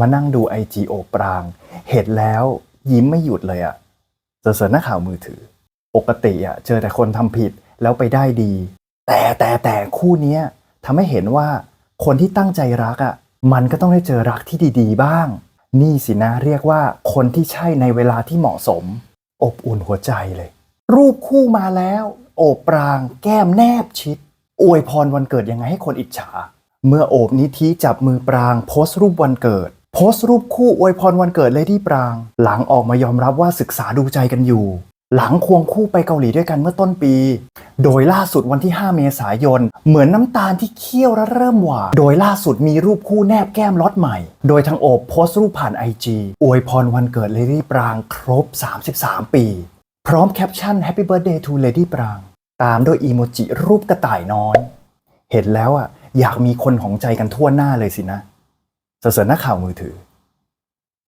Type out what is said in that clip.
มานั่งดูไอจีโอปราง เห็นแล้วยิ้มไม่หยุดเลยอะเจอเสอนักข่าวมือถือ ปกติอะเจอแต่คนทำผิดแล้วไปได้ดี แต่แต่แต่คู่เนี้ยทำให้เห็นว่าคนที่ตั้งใจรักอะมันก็ต้องได้เจอรักที่ดี ๆ บ้าง นี่สินะเรียกว่าคนที่ใช่ในเวลาที่เหมาะสม อบอุ่นหัวใจเลย รูปคู่มาแล้ว โอบปราง แก้มแนบชิด อวยพรวันเกิดยังไงให้คนอิจฉา เมื่อโอบนิธิจับมือปรางโพสต์รูปวันเกิด โพสต์รูปคู่อวยพรวันเกิดเลดี้ปราง หลังออกมายอมรับว่าศึกษาดูใจกันอยู่ หลังควงคู่ไปเกาหลีด้วยกันเมื่อต้นปี โดยล่าสุดวันที่ 5 เมษายน เหมือนน้ำตาลที่เคี่ยวและเริ่มหวานโดยล่าสุดมีรูปคู่แนบแก้มล็อตใหม่ โดยทางโอบโพสต์รูปผ่านไอจีอวยพรวันเกิดเลดี้ปรางครบ 33 ปี พร้อมแคปชั่น Happy Birthday to Lady ปราง ตามด้วยอีโมจิรูปกระต่ายน้อย เห็นแล้วอะอยากมีคนของใจกันทั่วหน้าเลยสินะ เสนอข่าวมือถือ